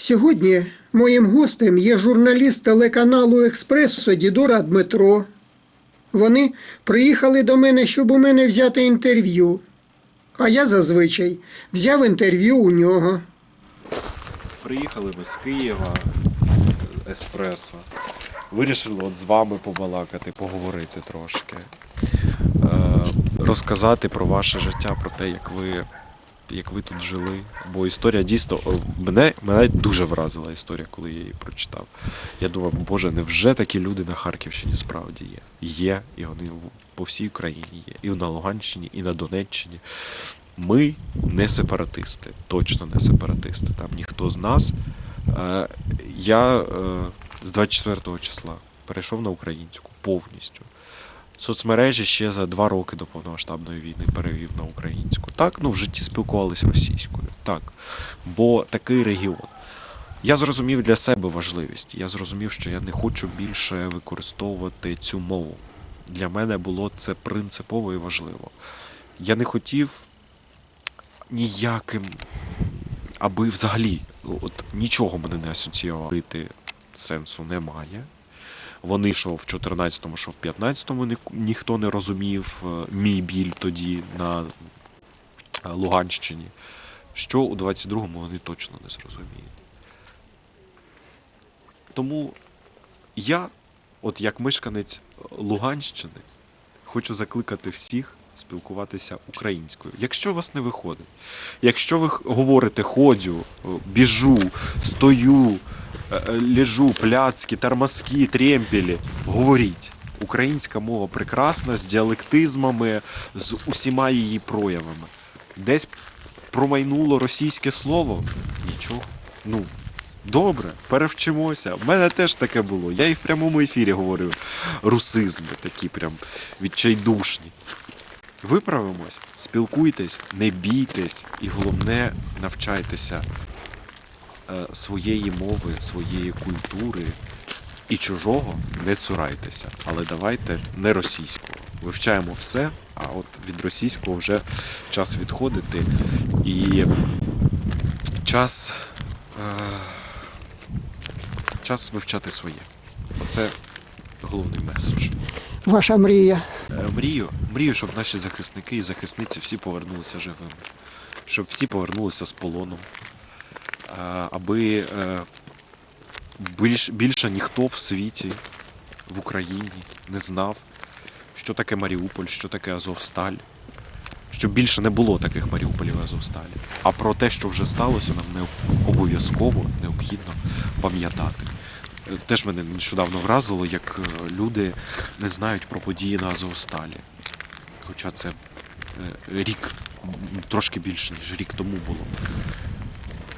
Сьогодні моїм гостем є журналіст телеканалу Експресо Дідора Дмитро. Вони приїхали до мене, щоб у мене взяти інтерв'ю. А я зазвичай взяв інтерв'ю у нього. Приїхали ми з Києва, Еспресо. Вирішили от з вами побалакати, поговорити трошки. Е, розказати про ваше життя, про те, як ви, як ви тут жили. Бо історія дійсно мене, мене дуже вразила історія, коли я її прочитав. Я думав, боже, невже такі люди на Харківщині справді є? Є, і вони по всій Україні є. І на Луганщині, і на Донеччині. Ми не сепаратисти, точно не сепаратисти. Там ніхто з нас. Е, Я е, з 24 числа перейшов на українську повністю. Соцмережі ще за два роки до повномасштабної війни перевів на українську. Так, ну в житті спілкувались російською. Так. Бо такий регіон. Я зрозумів для себе важливість. Я зрозумів, що я не хочу більше використовувати цю мову. Для мене було це принципово і важливо. Я не хотів ніяким, аби взагалі от, нічого мене не асоціювати сенсу немає. Вони що в 14-му, що в 15-му ні, ніхто не розумів е, мій біль тоді на е, Луганщині. Що у 22-му вони точно не зрозуміють. Тому я, от як мешканець Луганщини, хочу закликати всіх спілкуватися українською. Якщо у вас не виходить, якщо ви говорите ходю, е, біжу, стою, е, е, лежу, пляцки, тормозки, тремпелі, говоріть. Українська мова прекрасна з діалектизмами, з усіма її проявами. Десь промайнуло російське слово. Нічого. Ну, добре, перевчимося. У мене теж таке було. Я і в прямому ефірі говорю русизми, такі прям відчайдушні. Виправимось, спілкуйтесь, не бійтесь і головне навчайтеся е, своєї мови, своєї культури і чужого не цурайтеся. Але давайте не російського. Вивчаємо все, а от від російського вже час відходити і час, е, час вивчати своє. Оце головний меседж. Ваша мрія. Е, Мрію, мрію, щоб наші захисники і захисниці всі повернулися живими, щоб всі повернулися з полону, Е, аби е, більш, більше ніхто в світі, в Україні не знав, що таке Маріуполь, що таке Азовсталь, щоб більше не було таких Маріуполів і Азовсталі. А про те, що вже сталося, нам не обов'язково необхідно пам'ятати. Е, Теж мене нещодавно вразило, як е, люди не знають про події на Азовсталі. Хоча це е, рік, трошки більше, ніж рік тому було.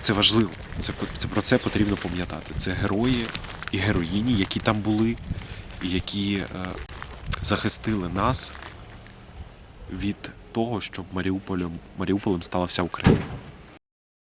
Це важливо. Це, це про це потрібно пам'ятати. Це герої і героїні, які там були, і які е, захистили нас від того, щоб Маріуполем, Маріуполем стала вся Україна.